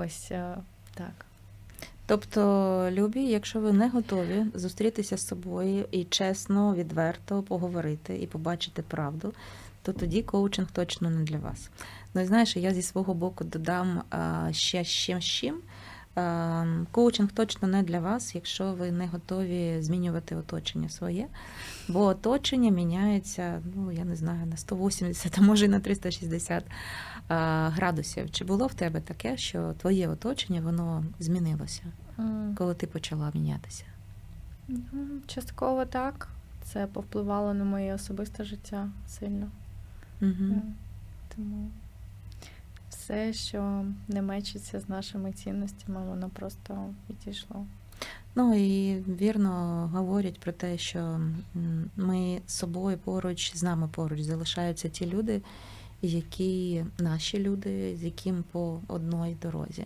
Ось е, так. Тобто, любі, якщо ви не готові зустрітися з собою і чесно, відверто поговорити і побачити правду, то тоді коучинг точно не для вас. Ну і знаєш, я зі свого боку додам ще з чим з чим. А, Коучинг точно не для вас, якщо ви не готові змінювати оточення своє, бо оточення міняється, ну я не знаю, на 180, а може і на 360 градусів. Чи було в тебе таке, що твоє оточення воно змінилося, коли ти почала мінятися? Частково так. Це повпливало на моє особисте життя сильно. Угу. Тому все, що не мечиться з нашими цінностями, воно просто відійшло. Ну і вірно говорять про те, що ми з собою поруч, з нами поруч залишаються ті люди, які наші люди, з яким по одній дорозі.